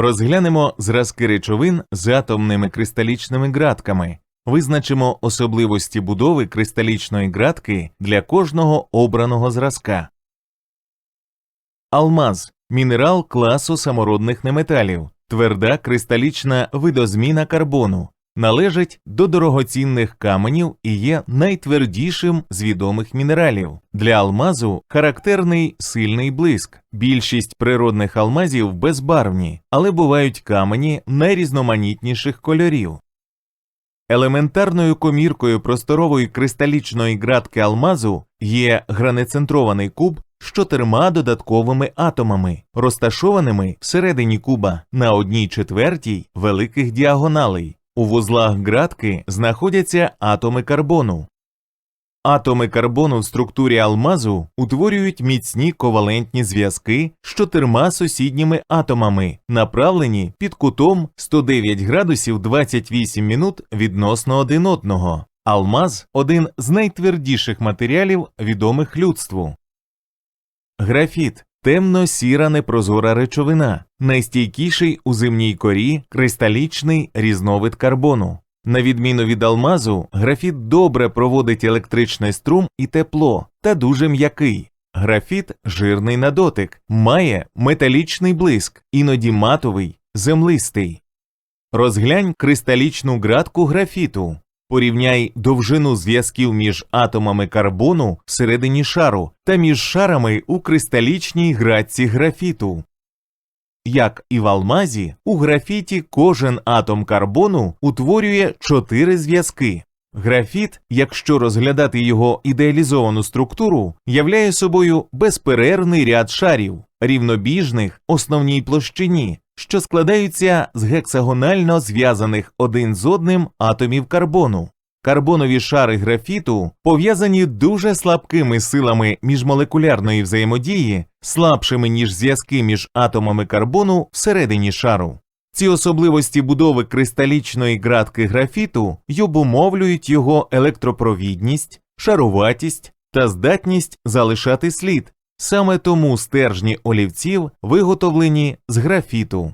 Розглянемо зразки речовин з атомними кристалічними ґратками, визначимо особливості будови кристалічної ґратки для кожного обраного зразка. Алмаз мінерал класу самородних неметалів, тверда кристалічна видозміна карбону, належить до дорогоцінних каменів і є найтвердішим з відомих мінералів. Для алмазу характерний сильний блиск. Більшість природних алмазів безбарвні, але бувають камені найрізноманітніших кольорів. Елементарною коміркою просторової кристалічної ґратки алмазу є гранецентрований куб з чотирма додатковими атомами, розташованими всередині куба на одній четвертій великих діагоналей. У вузлах ґратки знаходяться атоми карбону. Атоми карбону в структурі алмазу утворюють міцні ковалентні зв'язки з чотирма сусідніми атомами, направлені під кутом 109 градусів 28 минут відносно один одного. Алмаз один з найтвердіших матеріалів, відомих людству. Графіт темно-сіра непрозора речовина, найстійкіший у земній корі кристалічний різновид карбону. На відміну від алмазу, графіт добре проводить електричний струм і тепло та дуже м'який. Графіт жирний на дотик, має металічний блиск, іноді матовий, землистий. Розглянь кристалічну ґратку графіту. Порівняй довжину зв'язків між атомами карбону всередині шару та між шарами у кристалічній градці графіту. Як і в алмазі, у графіті кожен атом карбону утворює чотири зв'язки. Графіт, якщо розглядати його ідеалізовану структуру, являє собою безперервний ряд шарів, рівнобіжних основній площині, що складаються з гексагонально зв'язаних один з одним атомів карбону. Карбонові шари графіту пов'язані дуже слабкими силами міжмолекулярної взаємодії, слабшими ніж зв'язки між атомами карбону всередині шару. Ці особливості будови кристалічної ґратки графіту й обумовлюють його електропровідність, шаруватість та здатність залишати слід. Саме тому стержні олівців виготовлені з графіту.